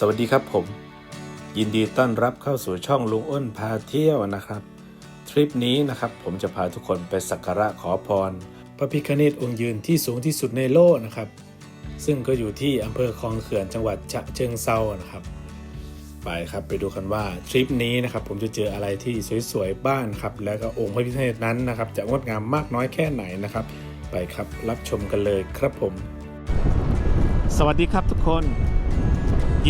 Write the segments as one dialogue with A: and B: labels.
A: สวัสดีครับผม ยินดีต้อนรับเข้าสู่ช่องลุงอ้นพาเที่ยวนะครับ ทริปนี้นะครับผมจะพาทุกคนไปสักการะขอพร พระพิฆเนศองค์ยืนที่สูงที่สุดในโลกนะครับ ซึ่งก็อยู่ที่อำเภอคลองเขื่อนจังหวัดฉะเชิงเซานะครับ ไปครับไปดูกันว่าทริปนี้นะครับผมจะเจออะไรที่สวยๆบ้างครับแล้วก็องค์พระพิฆเนศนั้นนะครับจะงดงามมากน้อยแค่ไหนนะครับ ไปครับรับชมกันเลยครับผม สวัสดีครับทุกคน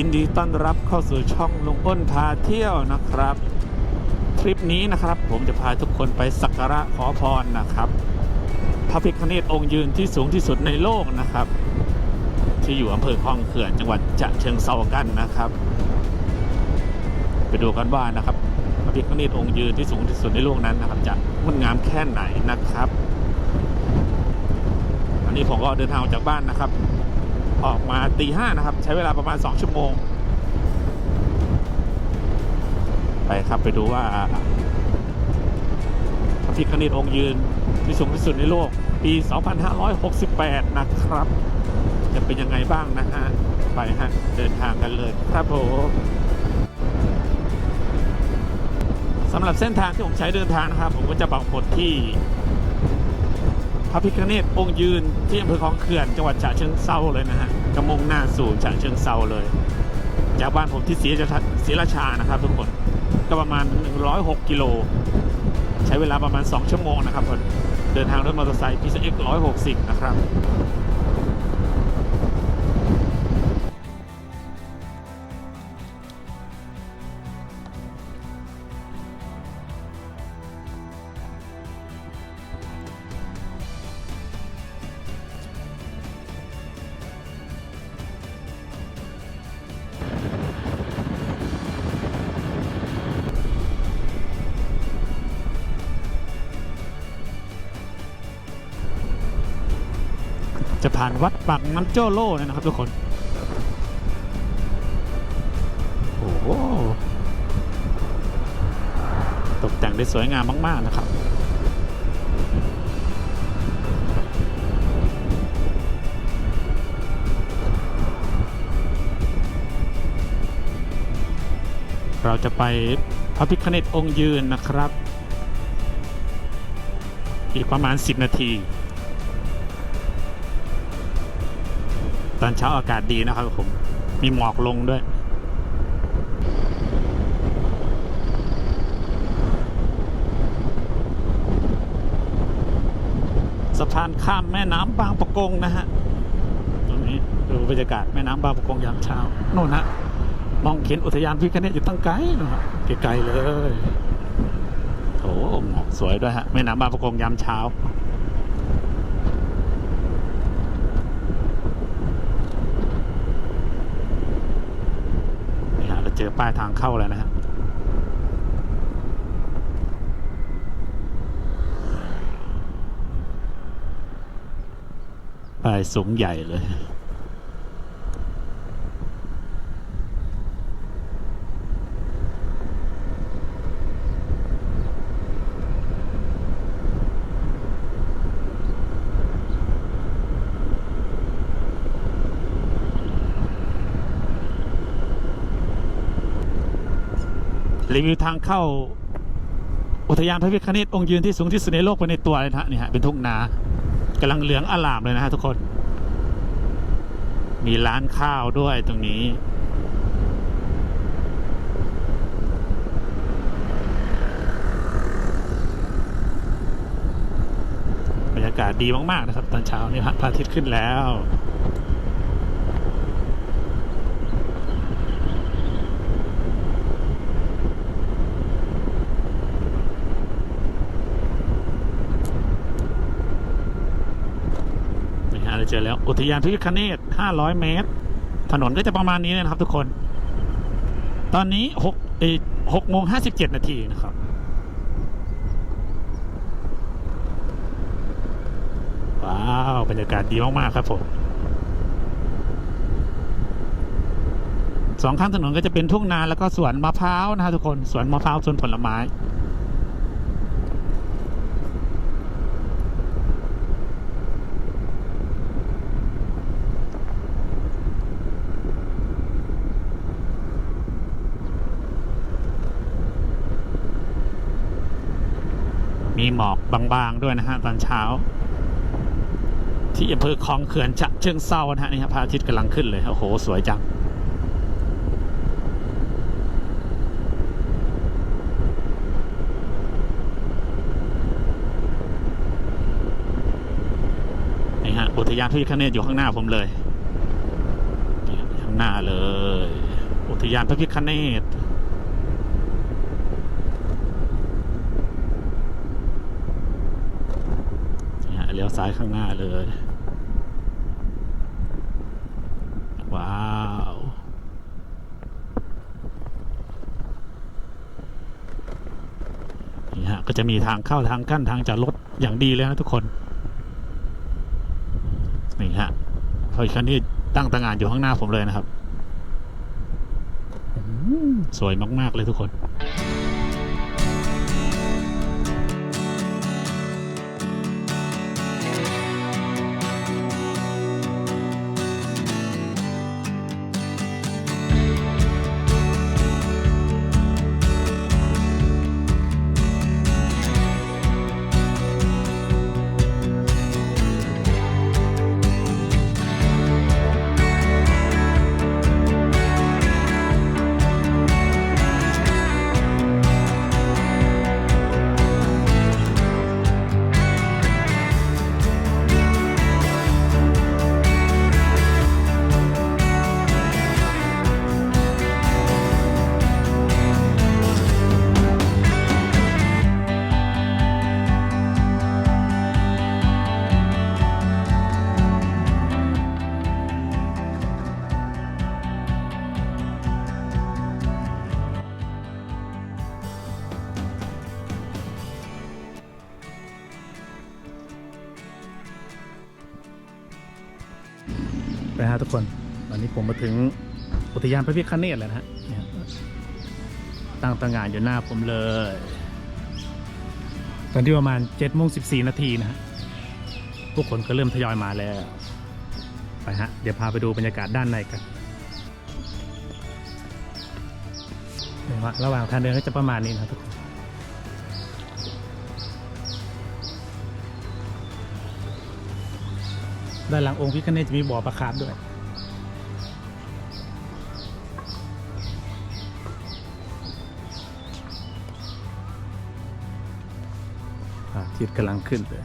A: ยินดีต้อนรับเข้าสู่ช่องลุงอ้นพาเที่ยวนะครับ ทริปนี้นะครับผมจะพาทุกคนไปสักการะขอพรนะครับพระพิฆเนศองค์ยืนที่สูงที่สุดในโลกนะครับ ที่อยู่อำเภอคลองเขื่อนจังหวัดฉะเชิงเซากันนะครับ ไปดูกันว่านะครับพระพิฆเนศองค์ยืนที่สูงที่สุดในโลกนั้นนะครับ จะงดงามแค่ไหนนะครับวันนี้ผมก็เดินทางออกจากบ้านนะครับ ออกมาตีห้านะครับ ใช้เวลาประมาณ 2 ชั่วโมง ไปครับไปดูว่าพระพิฆเนศองค์ยืนที่สูงที่สุดในโลก ปี 2568 นะครับ จะเป็นยังไงบ้างนะฮะ ไปฮะ เดินทางกันเลยครับผมสำหรับเส้นทางที่ผมใช้เดินทางนะครับ ผมก็จะปักหมุดที่ ระพิฆเนศองค์ยืนที่อำเภอคลองเขื่อนจังหวัดฉะเชิงเซาเลยนะฮะกระมงหน้าสู่ฉะเชิงเซาเลย จากบ้านผมที่ศรีราชาศรีราชานะครับทุกคนก็ประมาณ 106 กิโล ใช้เวลาประมาณ 2 ชั่วโมงนะครับเดินทางด้วยมอเตอร์ไซค์ PCX 160 นะครับานวัดปากน้ำโจ้โล่นะครับทุกคน โอ้โหตกแต่งได้สวยงามมากๆนะครับเราจะไปพระพิฆเนศองค์ยืนนะครับ อีกประมาณ 10 นาที อนเช้าอากาศดีนะครับผม มีหมอกลงด้วย สะพานข้ามแม่น้ำบางประกงนะฮะ ตรงนี้ดูบรรยากาศแม่น้ำบางประกงยามเช้าโน่นฮะ มองเห็นอุทยานพิคเนตอยู่ตั้งไกลนะฮะไกลๆเลยโอ้หมอกสวยด้วยฮะ แม่น้ำบางประกงยามเช้า นี่ฮะ เจอป้ายทางเข้าแล้วนะฮะป้ายสูงใหญ่เลย รีวิวทางเข้า อุทยานพระพิฆเนศองค์ยืนที่สูงที่สุดในโลกไปในตัวเลยนะฮะนี่ฮะเป็นทุ่งนากำลังเหลืองอลามเลยนะฮะทุกคน มีร้านข้าวด้วยตรงนี้บรรยากาศดีมากๆนะครับ ตอนเช้านี่พระอาทิตย์ขึ้นแล้ว เราเจอแล้วอุทยานพระพิฆเนศ500 เมตร ถนนก็จะประมาณนี้เลยนะครับทุกคน ตอนนี้6เอ่อ6โมง57 นาทีนะครับว้าวบรรยากาศดีมาก ๆ ครับผมสองข้างถนนก็จะเป็นทุ่งนาแล้วก็สวนมะพร้าวนะฮะทุกคน สวนมะพร้าวสวนผลไม้ มีหมอกบางๆด้วยนะฮะตอนเช้า ที่อำเภอคลองเขื่อนฉะเชิงเซานะฮะนี่ครับพระอาทิตย์กำลังขึ้นเลยโอ้โห สวยจังนี่ฮะอุทยานพระพิฆเนศอยู่ข้างหน้าผมเลยข้างหน้าเลย อุทยานพระพิฆเนศนี่ฮะเลี้ ยวซ้ายข้างหน้าเลย ว้าวนี่ฮะก็จะมีทางเข้าทางกั้นทางจอดรถอย่างดีเลยนะทุกคน นี่ฮะพอยคันนี้ตั้งตางานอยู่ข้างหน้าผมเลยนะครับอืมสวยมาก ๆ เลยทุกคน ไปฮะทุกคนวันนี้ผมมาถึงอุทยานพระพิฆเนศแล้วนะฮะตั้งตางานอยู่หน้าผมเลย ตอนที่ประมาณ7จ็ดโมงสินาทีนะฮะพวกคนก็เริ่มทยอยมาแล้ว ไปฮะ เดี๋ยวพาไปดูบรรยากาศด้านในกันเดี๋ยวว่าระหว่างทางเดินก็จะประมาณนี้นะทุกคน ด้านหลังองค์พิฆเนศจะมีบ่อปลาคาร์ฟด้วย อาทิตย์กำลังขึ้นเลย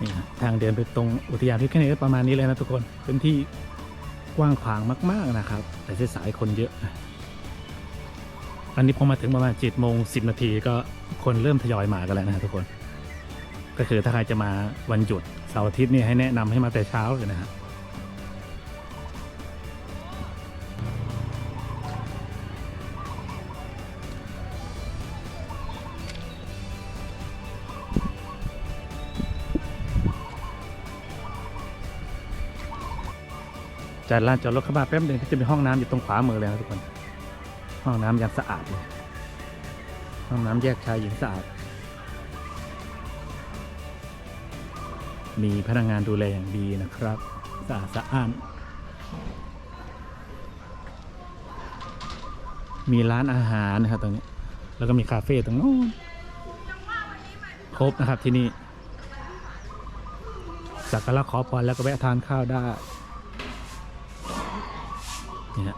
A: นี่ฮะทางเดินไปตรงอุทยานพิฆเนศประมาณนี้เลยนะทุกคนเป็นที่กว้างขวางมาก ๆนะครับ แต่สายคนเยอะ อันนี้พอมาถึงประมาณ7จ็ดโมงสินาทีก็ คนเริ่มทยอยมากันแล้วนะทุกคน ก็คือถ้าใครจะมาวันหยุดเสาร์อาทิตย์นี่ให้แนะนำให้มาแต่เช้าเลยนะฮะจากลานจอดรถเข้ามาแป๊บหนึ่งก็จะมีห้องน้ำอยู่ตรงขวามือเลยนะทุกคน ห้องน้ำยังสะอาดเลย ห้องน้ำแยกชายหญิงสะอาด มีพนักงานดูแลอย่างดีนะครับ สะอาดสะอ้าน มีร้านอาหารนะครับตรงนี้ แล้วก็มีคาเฟ่ตรงโน้นครบนะครับที่นี่ สักการะขอพรแล้วก็แวะทานข้าวได้นี่ฮะ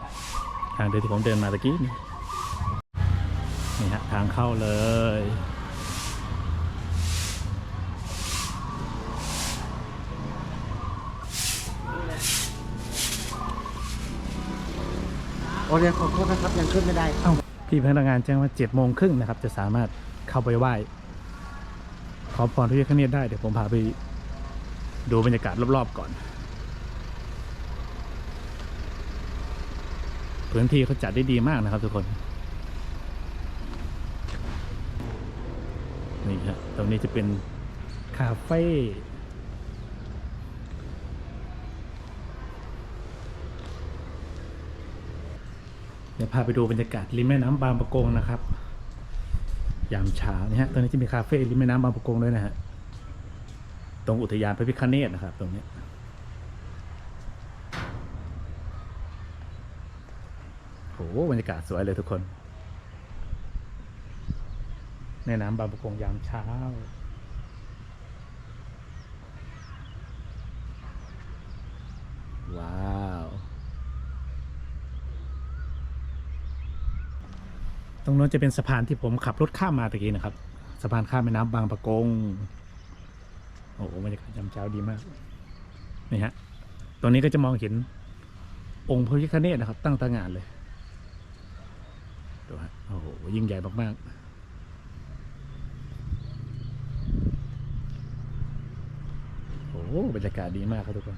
A: ทางเดินที่ผมเดินมาตะกี้นี่ นี่ฮะทางเข้าเลย
B: โอ้เรียนขอโทษนะครับ ยังขึ้นไม่ได้
A: เอ้าพี่พนักงานแจ้งว่าเจ็ดโมงครึ่งนะครับ จะสามารถเข้าไปไหว้ขอพรที่พระเนตรได้เดี๋ยวผมพาไปดูบรรยากาศรอบๆก่อน พื้นที่เขาจัดได้ดีมากนะครับทุกคน นี่ครับตรงนี้จะเป็นคาเฟ่เดี๋ยวพาไปดูบรรยากาศริมแม่น้ำบางประกงนะครับ ยามเช้านี่ฮะตรงนี้จะมีคาเฟ่ริมแม่น้ำบางประกงด้วยนะฮะตรงอุทยานพระพิฆเนศนะครับ ตรงนี้โอ้บรรยากาศสวยเลยทุกคน ในน้ำบางประกงยามเช้า ว้าว ตรงโน้นจะเป็นสะพานที่ผมขับรถข้ามมาตะกี้นะครับ สะพานข้ามแม่น้ำบางประกง โอ้โหบรรยากาศยามเช้าดีมาก นี่ฮะ ตรงนี้ก็จะมองเห็นองค์พระพิฆเนศนะครับ ตั้งตางานเลย ดูฮะ โอ้โห ยิ่งใหญ่มาก ๆ อ้บรรยากาศดีมากครับทุกคน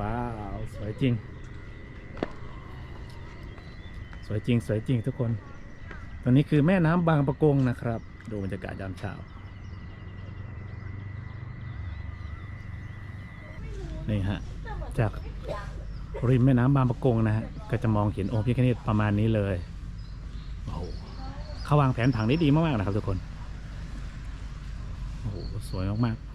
A: ว้าว สวยจริง สวยจริง สวยจริงทุกคน ตอนนี้คือแม่น้ำบางประกงนะครับ ดูบรรยากาศยามเช้า นี่ฮะจากริมแม่น้ำบางประกงนะฮะก็จะมองเห็นองค์พระพิฆเนศประมาณนี้เลยโอ้โหเขาวางแผนผังได้ดีมากๆนะครับทุกคนโอ้โหสวยมากๆ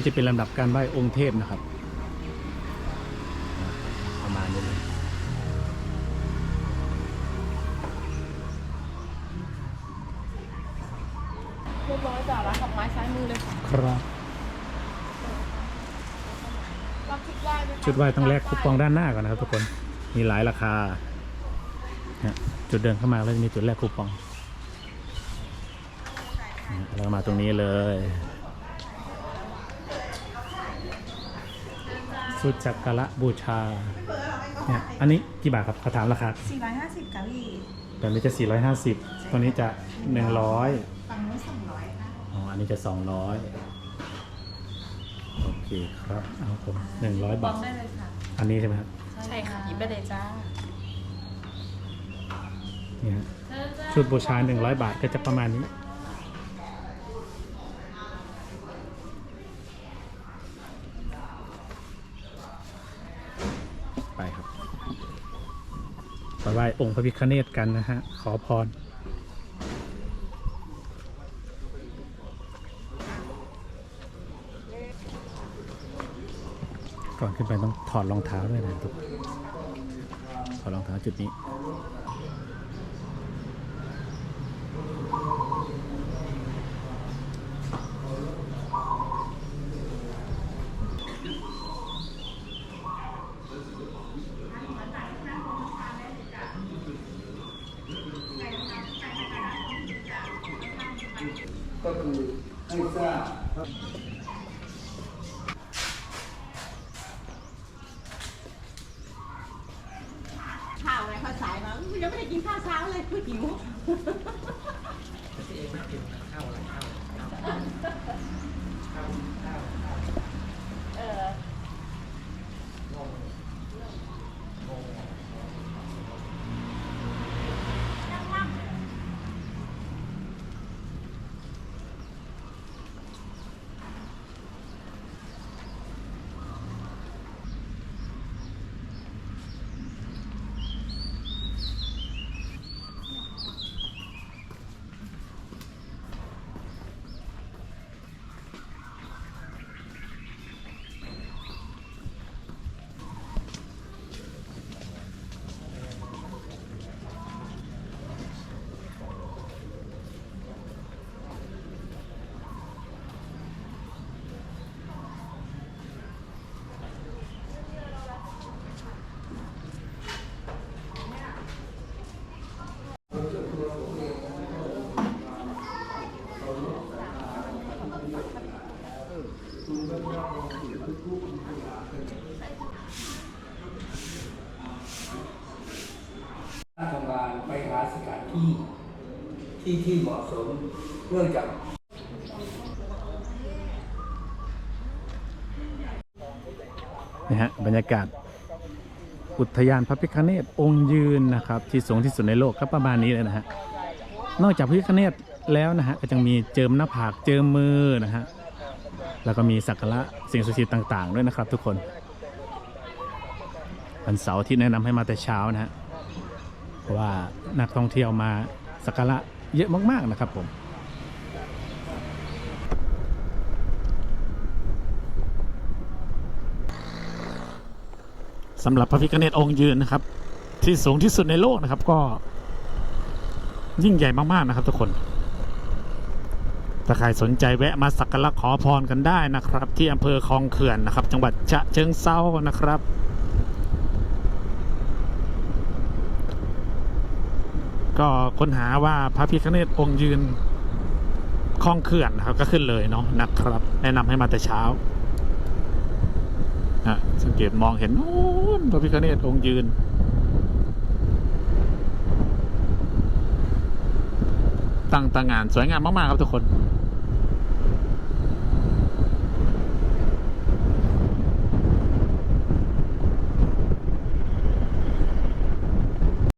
A: นี่จะเป็นลำดับการไหว้องค์เทพนะครับ ประมาณนี้เลย
C: เรียบร้อยจ้ะร้านดอกไม้ซ้ายมือเลยค่ะ
A: ครับ
C: รับชุดไหว้ด้วยค่ะ
A: ชุดไหว้ต้องแลกคูปองด้านหน้าก่อนนะครับทุกคนมีหลายราคาเนี่ยจุดเดินเข้ามาแล้วจะมีจุดแลกคูปองเนี่ยเรามาตรงนี้เลย สุดจักระบูชาเนี่ยอันนี้กี่บาทครับขอถามราคา
D: 450ค่ะพี่
A: แบบนี้จะ 450 ตัวนี้จะ 100
D: ฝั่งนู้น200ค่ะ
A: อ๋ออันนี้จะ 200 โอเคครับเอาผม100 บาท
D: ได้เลยค่ะ
A: อันนี้ใช่ไหมครับ
C: ใช่ค่ะหยิบไปเลยจ้าเนี่
A: ฮะชุดบูชา 100 บาทก็จะประมาณนี้ ว้องค์พระพิฆเนศกันนะฮะ ขอพรก่อนขึ้นไปต้องถอดรองเท้าด้วยนะทุกคนถอดรองเท้าจุดนี้
D: ข้าวไงข้าวสายมายังไม่ได้กินข้าวเช้าเลยคือหิว
B: ข
A: รัฐงาลไปหาสถาน
E: ที่ที่ที่เหมาะสมเนื่องจาก
A: นะฮะบรรยากาศอุทยานพระพิฆเนศองค์ยืนนะครับ ที่สูงที่สุดในโลกก็ประมาณนี้เลยนะฮะนอกจากพระพิฆเนศแล้วนะฮะก็ยังมีเจิมหน้าผากเจิมมือนะฮะ แล้วก็มีสักการะสิ่งศักดิ์สิทธิ์ต่าง ๆ ด้วยนะครับ ทุกคนวันเสาร์ที่แนะนำให้มาแต่เช้านะฮะเพราะว่านักท่องเที่ยวมาสักการะเยอะมากๆนะครับผมสำหรับพระพิฆเนศองค์ยืนนะครับ ที่สูงที่สุดในโลกนะครับก็ยิ่งใหญ่มากๆนะครับทุกคน ถ้าใครสนใจแวะมาสักการะขอพรกันได้นะครับ ที่อำเภอคลองเขื่อนนะครับ จังหวัดฉะเชิงเซานะครับก็ค้นหาว่าพระพิฆเนศองค์ยืนคลองเขื่อนนะครับก็ขึ้นเลยเนาะนะครับ แนะนำให้มาแต่เช้านะสังเกตมองเห็นโน้นพระพิฆเนศองค์ยืน ตั้งต่างานสวยงามมาก ๆ ครับทุกคน